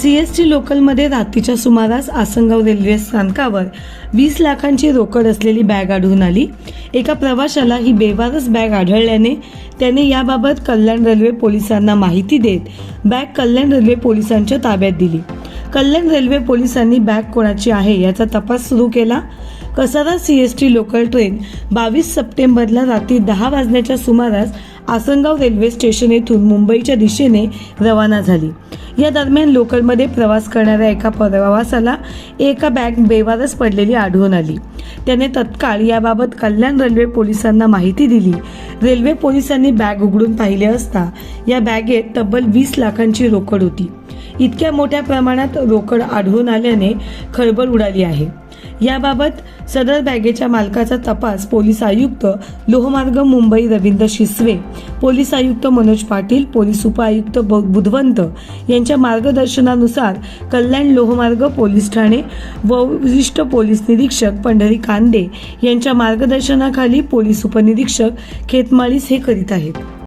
C S T लोकलमध्ये रात्रीच्या सुमारास आसनगाव रेल्वे स्थानकावर वीस लाखांची रोकड असलेली बॅग आढळून आली. एका प्रवाशाला ही बेवारस बॅग आढळल्याने त्याने याबाबत कल्याण रेल्वे पोलिसांना माहिती देत बॅग कल्याण रेल्वे पोलिसांच्या ताब्यात दिली. कल्याण रेल्वे पोलिसांनी बॅग कोणाची आहे याचा तपास सुरू केला. Kasara C S T local train बावीस सप्टेंबरला रात्री दहा वाजण्याच्या सुमारास आसनगाव रेल्वे स्टेशन येथून मुंबईच्या दिशेने रवाना झाली. या दरम्यान लोकलमध्ये प्रवास करणाऱ्या एका प्रवासाला एका बॅग बेवारस पडलेली आढळून आली. त्याने तत्काळ याबाबत कल्याण रेल्वे पोलिसांना माहिती दिली. रेल्वे पोलिसांनी बॅग उघडून पाहिले असता या बॅगेत तब्बल वीस लाखांची रोकड होती. इतक्या मोठ्या प्रमाणात रोकड आढळून आल्याने खळबळ उडाली आहे. याबाबत सदर बॅगेच्या मालकाचा तपास पोलीस आयुक्त लोहमार्ग मुंबई रवींद्र शिसवे पोलीस आयुक्त मनोज पाटील पोलीस उपआयुक्त ब- बुधवंत यांच्या मार्गदर्शनानुसार कल्याण लोहमार्ग पोलीस ठाणे व वरिष्ठ पोलीस निरीक्षक पंढरी कांदे यांच्या मार्गदर्शनाखाली पोलीस उपनिरीक्षक खेतमाळीस हे करीत आहेत.